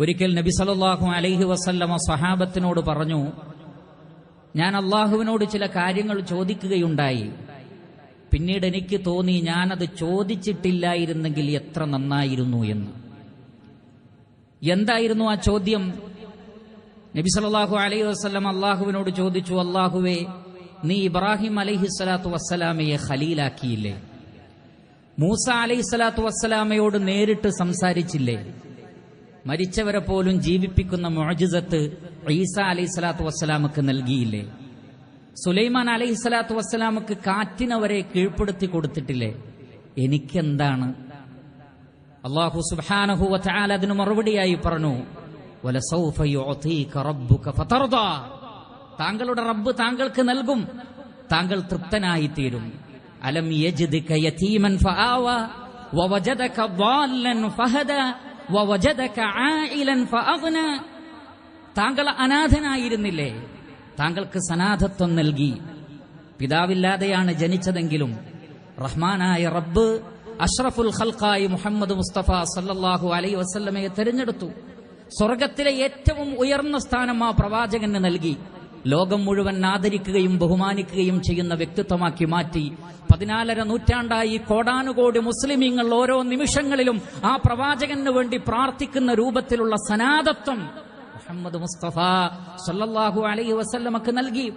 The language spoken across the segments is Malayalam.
ഒരിക്കൽ നബി സല്ലല്ലാഹു അലൈഹി വസല്ലമ സഹാബത്തിനോട് പറഞ്ഞു ഞാൻ അള്ളാഹുവിനോട് ചില കാര്യങ്ങൾ ചോദിക്കുകയുണ്ടായി. പിന്നീട് എനിക്ക് തോന്നി ഞാനത് ചോദിച്ചിട്ടില്ലായിരുന്നെങ്കിൽ എത്ര നന്നായിരുന്നു എന്ന്. എന്തായിരുന്നു ആ ചോദ്യം? നബി സല്ലല്ലാഹു അലൈഹി വസ്ലം അള്ളാഹുവിനോട് ചോദിച്ചു അള്ളാഹുവേ നീ ഇബ്രാഹിം അലൈഹി സ്വലാത്തു വസ്സലാമയെ ഖലീലാക്കിയില്ലേ? മൂസ അലൈഹി സ്വലാത്തു വസ്സലാമയോട് നേരിട്ട് സംസാരിച്ചില്ലേ? മരിച്ചവരെ പോലും ജീവിപ്പിക്കുന്ന മോജിസത്ത് ഈസ അലൈഹി സ്വലാത്തു വസ്സലാമക്ക് നൽകിയില്ലേ? സുലൈമാൻ അലൈഹി സ്വലാത്തു വസ്സലാമക്ക് കാറ്റിനവരെ കീഴ്പ്പെടുത്തി കൊടുത്തിട്ടില്ലേ? എനിക്കെന്താണ്? അള്ളാഹു സുബ്ഹാനഹു വതആല അതിന് മറുപടിയായി പറഞ്ഞു താങ്കളുടെ റബ്ബ് താങ്കൾക്ക് നൽകും താങ്കൾ തൃപ്തനായി തീരും അലം യജിദ്ക താങ്കൾ അനാഥനായിരുന്നില്ലേ? താങ്കൾക്ക് സനാഥത്വം നൽകി. പിതാവില്ലാതെയാണ് ജനിച്ചതെങ്കിലും റഹ്മാനായ റബ്ബ് അഷ്റഫുൽ ഖൽഖായി മുഹമ്മദ് മുസ്തഫ സല്ലാഹു അലൈ വസല്ലമയെ തെരഞ്ഞെടുത്തു. സ്വർഗത്തിലെ ഏറ്റവും ഉയർന്ന സ്ഥാനം ആ പ്രവാചകന് നൽകി. ലോകം മുഴുവൻ ആദരിക്കുകയും ബഹുമാനിക്കുകയും ചെയ്യുന്ന വ്യക്തിത്വമാക്കി മാറ്റി പതിനാലര നൂറ്റാണ്ടായി കോടാനുകോടി മുസ്ലിമീങ്ങൾ ഓരോ നിമിഷങ്ങളിലും ആ പ്രവാചകന് വേണ്ടി പ്രാർത്ഥിക്കുന്ന രൂപത്തിലുള്ള സനാതത്വം മുഹമ്മദ് മുസ്തഫ സല്ലല്ലാഹു അലൈഹി വസല്ലമക്ക് നൽകി.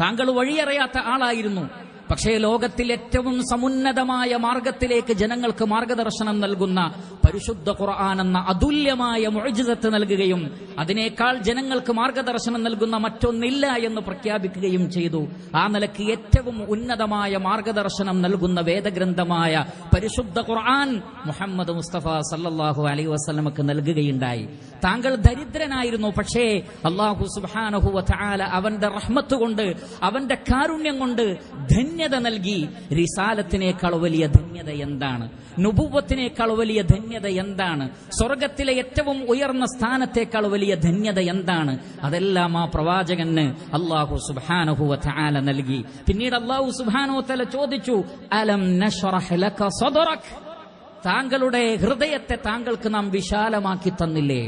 താങ്കൾ വഴിയറിയാത്ത ആളായിരുന്നു. പക്ഷേ ലോകത്തിൽ ഏറ്റവും സമുന്നതമായ മാർഗത്തിലേക്ക് ജനങ്ങൾക്ക് മാർഗദർശനം നൽകുന്ന പരിശുദ്ധ ഖുർആൻ എന്ന അതുല്യമായ മൊഴിജിതത്ത് നൽകുകയും അതിനേക്കാൾ ജനങ്ങൾക്ക് മാർഗദർശനം നൽകുന്ന മറ്റൊന്നില്ല എന്ന് പ്രഖ്യാപിക്കുകയും ചെയ്തു. ആ നിലയ്ക്ക് ഏറ്റവും ഉന്നതമായ മാർഗദർശനം നൽകുന്ന വേദഗ്രന്ഥമായ പരിശുദ്ധ ഖുർആൻ മുഹമ്മദ് മുസ്തഫ സല്ലാഹു അലൈ വസ്ലമക്ക് നൽകുകയുണ്ടായി. താങ്കൾ ദരിദ്രനായിരുന്നു പക്ഷേ അള്ളാഹു സുബാനഹു അവന്റെ റഹ്മത്ത് കൊണ്ട് അവന്റെ കാരുണ്യം കൊണ്ട് ധന്യത നൽകി. റിസാലത്തിനേക്കാൾ വലിയ ധന്യത എന്താണ്? നുപൂവത്തിനേക്കാൾ വലിയ ധന്യത എന്താണ്? സ്വർഗത്തിലെ ഏറ്റവും ഉയർന്ന സ്ഥാനത്തേക്കാൾ വലിയ ധന്യത എന്താണ്? അതെല്ലാം ആ പ്രവാചകന് അള്ളാഹു സുബ്ഹാനഹു ആല നൽകി. പിന്നീട് അള്ളാഹു സുബ്ഹാനഹു തല ചോദിച്ചു അലം താങ്കളുടെ ഹൃദയത്തെ താങ്കൾക്ക് നാം വിശാലമാക്കി തന്നില്ലേ?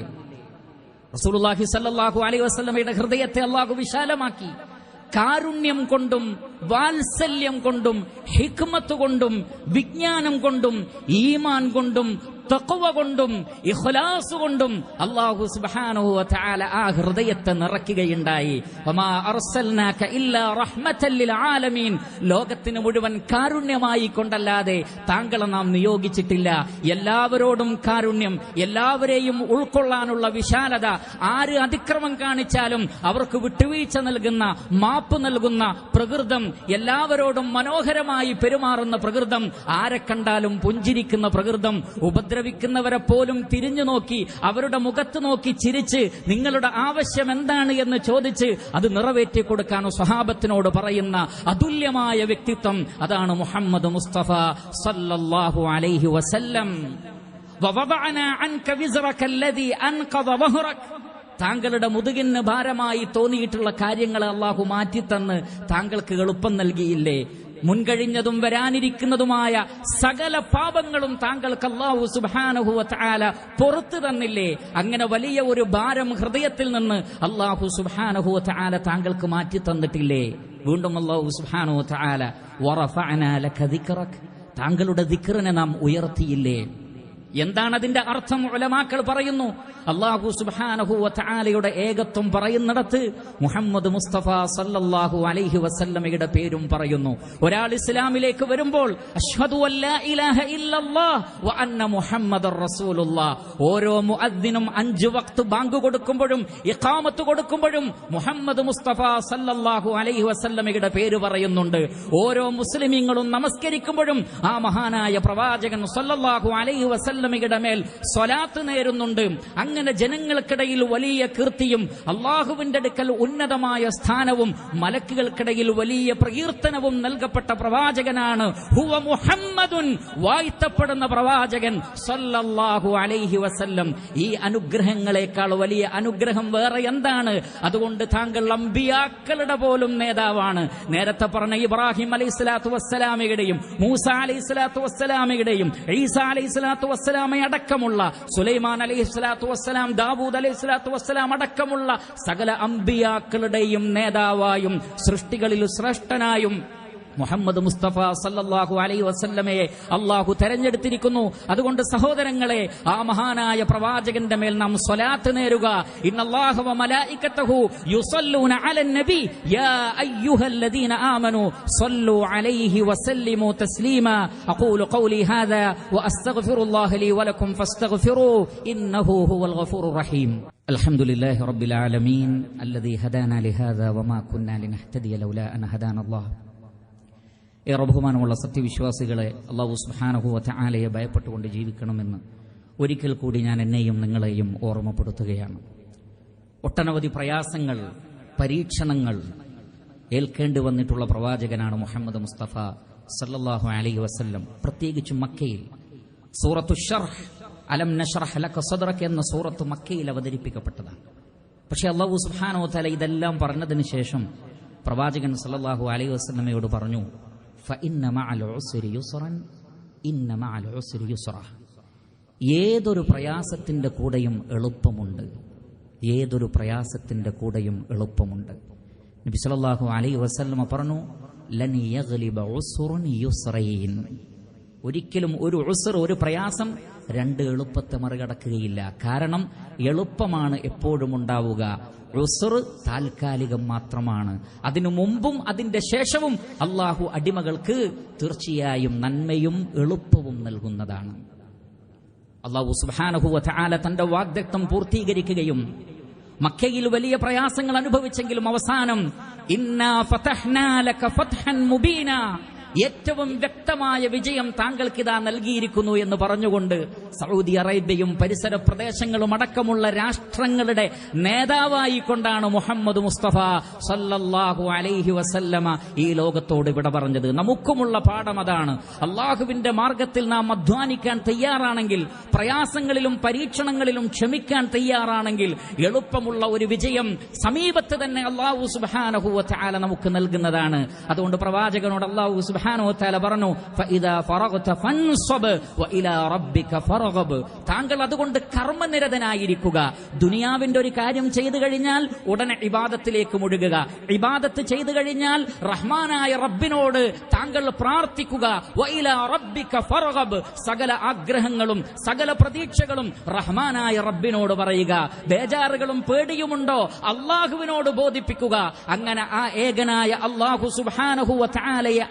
റസൂലുള്ളാഹി സല്ലല്ലാഹു അലൈഹി വസല്ലമയുടെ ഹൃദയത്തെ അള്ളാഹു വിശാലമാക്കി. കാരുണ്യം കൊണ്ടും വാത്സല്യം കൊണ്ടും ഹിക്മത്ത് കൊണ്ടും വിജ്ഞാനം കൊണ്ടും ഈമാൻ കൊണ്ടും തഖ്വ കൊണ്ടും ഇഖ്ലാസ് കൊണ്ടും അള്ളാഹു സുബ്ഹാനഹു വ തആല ആ ഹൃദയത്തെ നിറയ്ക്കുകയുണ്ടായി. വമാ അർസൽനാക ഇല്ലാ റഹ്മതൻ ലിൽ ആലമീൻ. ലോകത്തിന് മുഴുവൻ കാരുണ്യമായി കൊണ്ടല്ലാതെ താങ്കളെ നാം നിയോഗിച്ചിട്ടില്ല. എല്ലാവരോടും കാരുണ്യം എല്ലാവരെയും ഉൾക്കൊള്ളാനുള്ള വിശാലത ആര് അതിക്രമം കാണിച്ചാലും അവർക്ക് വിട്ടുവീഴ്ച നൽകുന്ന മാപ്പ് നൽകുന്ന പ്രകൃതം എല്ലാവരോടും മനോഹരമായി പെരുമാറുന്ന പ്രകൃതം ആരെ കണ്ടാലും പുഞ്ചിരിക്കുന്ന പ്രകൃതം ഉപദ്രവിക്കുന്നവരെ പോലും തിരിഞ്ഞു നോക്കി അവരുടെ മുഖത്ത് നോക്കി ചിരിച്ച് നിങ്ങളുടെ ആവശ്യം എന്താണ് എന്ന് ചോദിച്ച് അത് നിറവേറ്റി കൊടുക്കാൻ സ്വഹാബത്തിനോട് പറയുന്ന അതുല്യമായ വ്യക്തിത്വം അതാണ് മുഹമ്മദ് മുസ്തഫ സല്ലല്ലാഹു അലൈഹി വസല്ലം. താങ്കളുടെ മുതുകിന് ഭാരമായി തോന്നിയിട്ടുള്ള കാര്യങ്ങളെ അള്ളാഹു മാറ്റിത്തന്ന് താങ്കൾക്ക് എളുപ്പം നൽകിയില്ലേ? മുൻകഴിഞ്ഞതും വരാനിരിക്കുന്നതുമായ സകല പാപങ്ങളും താങ്കൾക്ക് അള്ളാഹു സുബാനഹുവ ആല പുറത്തു തന്നില്ലേ? അങ്ങനെ വലിയ ഒരു ഭാരം ഹൃദയത്തിൽ നിന്ന് അള്ളാഹു സുബാനഹുവ ആല താങ്കൾക്ക് മാറ്റി തന്നിട്ടില്ലേ? വീണ്ടും അള്ളാഹു സുബാനഹു ആല താങ്കളുടെ ദിക്കറിനെ നാം ഉയർത്തിയില്ലേ? എന്താണ് അതിന്റെ അർത്ഥം ഉലമാക്കൾ പറയുന്നു? അള്ളാഹു സുബ്ഹാനഹു വതആലയുടെ ഏകത്വം പറയുന്നിടത്ത് മുഹമ്മദ് മുസ്തഫ സല്ലല്ലാഹു അലൈഹി വസല്ലമയുടെ പേരും പറയുന്നു. ഒരാൾ ഇസ്ലാമിലേക്ക് വരുമ്പോൾ അഷ്ഹദു ഇലാഹ ഇല്ലല്ലാഹ് വ ഓരോ മുഅദ്ദിനും അഞ്ച് വക്ത് ബാങ്ക് കൊടുക്കുമ്പോഴും ഇഖാമത്ത് കൊടുക്കുമ്പോഴും മുഹമ്മദ് മുസ്തഫ സല്ലല്ലാഹു അലൈഹി വസല്ലമയുടെ പേര് പറയുന്നുണ്ട്. ഓരോ മുസ്ലിമീങ്ങളും നമസ്കരിക്കുമ്പോഴും ആ മഹാനായ പ്രവാചകൻ സല്ലല്ലാഹു അലൈഹി വസല്ലമയുടെ മേൽ സ്വലാത്ത് നേരുന്നുണ്ട്. അങ്ങനെ ജനങ്ങൾക്കിടയിൽ വലിയ കീർത്തിയും അള്ളാഹുവിന്റെ അടുക്കൽ ഉന്നതമായ സ്ഥാനവും മലക്കുകൾക്കിടയിൽ വലിയ പ്രകീർത്തനവും നൽകപ്പെട്ട പ്രവാചകനാണ്. ഹുവ മുഹമ്മദുൻ വാഴ്ത്തപ്പെടുന്ന പ്രവാചകൻ സല്ലല്ലാഹു അലൈഹി വസല്ലം. ഈ അനുഗ്രഹങ്ങളെക്കാൾ വലിയ അനുഗ്രഹം വേറെ എന്താണ്? അതുകൊണ്ട് താങ്കൾ അമ്പിയാക്കളുടെ പോലും നേതാവാണ്. നേരത്തെ പറഞ്ഞ ഇബ്രാഹിം അലൈഹി സ്വലാത്തു വസ്സലാമയുടെയും മൂസ അലൈഹി സ്വലാത്തു വസ്സലാമയുടെയും ഈസ അലൈഹി സ്വലാത്തു വസ്സലാമെ അടക്കമുള്ള സുലൈമാൻ അലൈഹി സ്വലാത്തു വസ്സലാം ദാവൂദ് അലൈഹി സ്വലാത്തു വസ്സലാം അടക്കമുള്ള സകല അമ്പിയാക്കളുടെയും നേതാവായും സൃഷ്ടികളിൽ ശ്രേഷ്ഠനായും മുഹമ്മദ് മുസ്തഫ സല്ലല്ലാഹു അലൈഹി വസല്ലമയെ അള്ളാഹു തെരഞ്ഞെടുത്തിരിക്കുന്നു അതുകൊണ്ട് സഹോദരങ്ങളെ ആ മഹാനായ പ്രവാചകന്റെ മേൽ നാം സ്വലാത്ത് നേരുക ഇന്നല്ലാഹു വ മലായികത്തഹു യുസല്ലൂന അലൻ നബി യാ അയ്യുഹല്ലദീന ആമനു സ്വല്ലു അലൈഹി വസല്ലിമു തസ്ലീമാ അഖൂലു ഖൗലി ഹാദാ വഅസ്തഗ്ഫിറുല്ലാഹ ലി വലക്കും ഫസ്തഗ്ഫിറൂ ഇന്നഹു ഹുവൽ ഗഫൂറുർ റഹീം الحمد لله رب العالمين الذي هدانا لهذا وما كنا لنهتدي لولا أن هدانا الله ഏറെ ബഹുമാനമുള്ള സത്യവിശ്വാസികളെ അള്ളാഹു സുബാനഹുവ ആലയെ ഭയപ്പെട്ടുകൊണ്ട് ജീവിക്കണമെന്ന് ഒരിക്കൽ കൂടി ഞാൻ എന്നെയും നിങ്ങളെയും ഓർമ്മപ്പെടുത്തുകയാണ്. ഒട്ടനവധി പ്രയാസങ്ങൾ പരീക്ഷണങ്ങൾ ഏൽക്കേണ്ടി വന്നിട്ടുള്ള പ്രവാചകനാണ് മുഹമ്മദ് മുസ്തഫ സല്ലാഹു അലൈഹി വസ്ല്ലം. പ്രത്യേകിച്ച് മക്കയിൽ. സൂറത്തു ഷർഹ് അലം നഷർഹ് ലക സദ്റക എന്ന സൂറത്ത് മക്കയിൽ അവതരിപ്പിക്കപ്പെട്ടതാണ്. പക്ഷേ അള്ളാഹു സുബ്ഹാനഹു തല ഇതെല്ലാം പറഞ്ഞതിന് ശേഷം പ്രവാചകൻ സല്ലാഹു അലൈഹി വസ്ലമയോട് പറഞ്ഞു ഏതൊരു പ്രയാസത്തിന്റെ കൂടെയും എളുപ്പമുണ്ട്. ഏതൊരു പ്രയാസത്തിന്റെ കൂടെയും എളുപ്പമുണ്ട്. നബി സല്ലല്ലാഹു അലൈഹി വസല്ലമ പറഞ്ഞു ഒരിക്കലും ഒരു ഉസർ ഒരു പ്രയാസം രണ്ട് എളുപ്പത്തെ മറികടക്കുകയില്ല. കാരണം എളുപ്പമാണ് എപ്പോഴും ഉണ്ടാവുക. താൽക്കാലികം മാത്രമാണ്. അതിനു മുമ്പും അതിന്റെ ശേഷവും അള്ളാഹു അടിമകൾക്ക് തീർച്ചയായും നന്മയും എളുപ്പവും നൽകുന്നതാണ്. അള്ളാഹു സുബാനഹുവ ആല തന്റെ വാഗ്ദത്വം പൂർത്തീകരിക്കുകയും മക്കയിൽ വലിയ പ്രയാസങ്ങൾ അനുഭവിച്ചെങ്കിലും അവസാനം ഇന്നാ ഫതഹ്നാ ലക ഏറ്റവും വ്യക്തമായ വിജയം താങ്കൾക്കിതാ നൽകിയിരിക്കുന്നു എന്ന് പറഞ്ഞുകൊണ്ട് സൗദി അറേബ്യയും പരിസര പ്രദേശങ്ങളും അടക്കമുള്ള രാഷ്ട്രങ്ങളുടെ നേതാവായി കൊണ്ടാണ് മുഹമ്മദ് മുസ്തഫ സല്ലല്ലാഹു അലൈഹി വസല്ലമ ഈ ലോകത്തോട് വിട പറഞ്ഞത്. നമുക്കുമുള്ള പാഠം അതാണ്. അള്ളാഹുവിന്റെ മാർഗത്തിൽ നാം അധ്വാനിക്കാൻ തയ്യാറാണെങ്കിൽ പ്രയാസങ്ങളിലും പരീക്ഷണങ്ങളിലും ക്ഷമിക്കാൻ തയ്യാറാണെങ്കിൽ എളുപ്പമുള്ള ഒരു വിജയം സമീപത്ത് തന്നെ അള്ളാഹു സുബാനഹുവ ആല നമുക്ക് നൽകുന്നതാണ്. അതുകൊണ്ട് പ്രവാചകനോട് അള്ളാഹു സുബാനോ താല പറഞ്ഞു. താങ്കൾ അതുകൊണ്ട് കർമ്മനിരതനായിരിക്കുക. ദുനിയാവിന്റെ ഒരു കാര്യം ചെയ്തു കഴിഞ്ഞാൽ ഉടനെ ഇബാദത്തിലേക്ക് മുഴുകുക. ഇബാദത്ത് ചെയ്തു കഴിഞ്ഞാൽ റഹ്മാനായ റബ്ബിനോട് താങ്കൾ പ്രാർത്ഥിക്കുക. സകല ആഗ്രഹങ്ങളും സകല പ്രതീക്ഷകളും റഹ്മാനായ റബ്ബിനോട് പറയുക. ബേജാറുകളും പേടിയുമുണ്ടോ? അള്ളാഹുവിനോട് ബോധിപ്പിക്കുക. അങ്ങനെ ആ ഏകനായ അള്ളാഹു സുബാനഹുവ താലയെ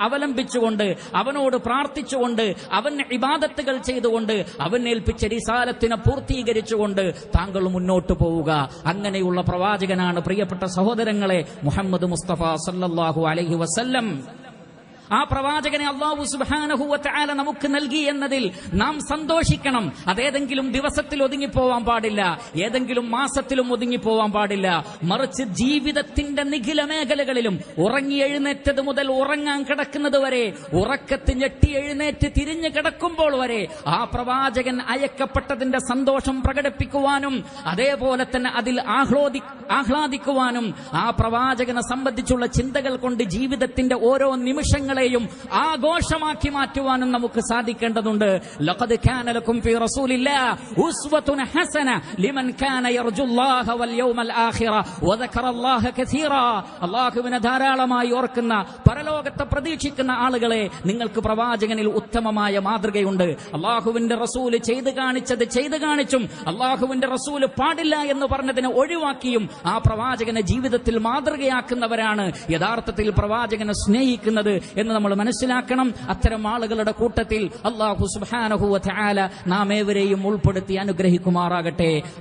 അവലംബിച്ചുകൊണ്ട് അവനോട് പ്രാർത്ഥിച്ചുകൊണ്ട് അവൻ ഇബാദത്തുകൾ ചെയ്തുകൊണ്ട് അവൻ ഏൽപ്പിച്ച റിസാലത്തിനെ പൂർത്തീകരിച്ചുകൊണ്ട് താങ്കൾ മുന്നോട്ട് പോവുക. അങ്ങനെയുള്ള പ്രവാചകനാണ് പ്രിയപ്പെട്ട സഹോദരങ്ങളെ മുഹമ്മദ് മുസ്തഫ സല്ലാഹു അലഹി വസല്ലം. ആ പ്രവാചകനെ അള്ളാഹു സുബാനഹുവല നമുക്ക് നൽകി എന്നതിൽ നാം സന്തോഷിക്കണം. അതേതെങ്കിലും ദിവസത്തിൽ ഒതുങ്ങിപ്പോവാൻ പാടില്ല. ഏതെങ്കിലും മാസത്തിലും ഒതുങ്ങിപ്പോവാൻ പാടില്ല. മറിച്ച് ജീവിതത്തിന്റെ നിഖില മേഖലകളിലും ഉറങ്ങി എഴുന്നേറ്റത് മുതൽ ഉറങ്ങാൻ കിടക്കുന്നത് വരെ ഉറക്കത്ത് ഞെട്ടി എഴുന്നേറ്റ് തിരിഞ്ഞു കിടക്കുമ്പോൾ വരെ ആ പ്രവാചകൻ അയക്കപ്പെട്ടതിന്റെ സന്തോഷം പ്രകടിപ്പിക്കുവാനും അതേപോലെ തന്നെ അതിൽ ആഹ്ലോദി ആഹ്ലാദിക്കുവാനും ആ പ്രവാചകനെ സംബന്ധിച്ചുള്ള ചിന്തകൾ കൊണ്ട് ജീവിതത്തിന്റെ ഓരോ നിമിഷങ്ങളെയും ആഘോഷമാക്കി മാറ്റുവാനും നമുക്ക് സാധിക്കേണ്ടതുണ്ട്. ഉസ്വത്തുൻ ഹസന ലിമൻ കാന യർജുല്ലാഹ വൽ യൗമൽ ആഖിറ. കസീറ. അല്ലാഹുവിനെ ധാരാളമായി ഓർക്കുന്ന പരലോകത്തെ പ്രതീക്ഷിക്കുന്ന ആളുകളെ നിങ്ങൾക്ക് പ്രവാചകനിൽ ഉത്തമമായ മാതൃകയുണ്ട്. അള്ളാഹുവിന്റെ റസൂൽ ചെയ്തു കാണിച്ചത് ചെയ്തു കാണിച്ചും അള്ളാഹുവിന്റെ റസൂൽ പാടില്ല എന്ന് പറഞ്ഞതിനെ ഒഴിവാക്കിയും ആ പ്രവാചകനെ ജീവിതത്തിൽ മാതൃകയാക്കുന്നവരാണ്. യഥാർത്ഥത്തിൽ പ്രവാചകനെ സ്നേഹിക്കുന്നത് എന്ന് നമ്മൾ മനസ്സിലാക്കണം. അത്തരം ആളുകളുടെ കൂട്ടത്തിൽ അള്ളാഹു സുബാനഹുവ നാം ഏവരെയും ഉൾപ്പെടുത്തി അനുഗ്രഹിക്കുമാറാകട്ടെ.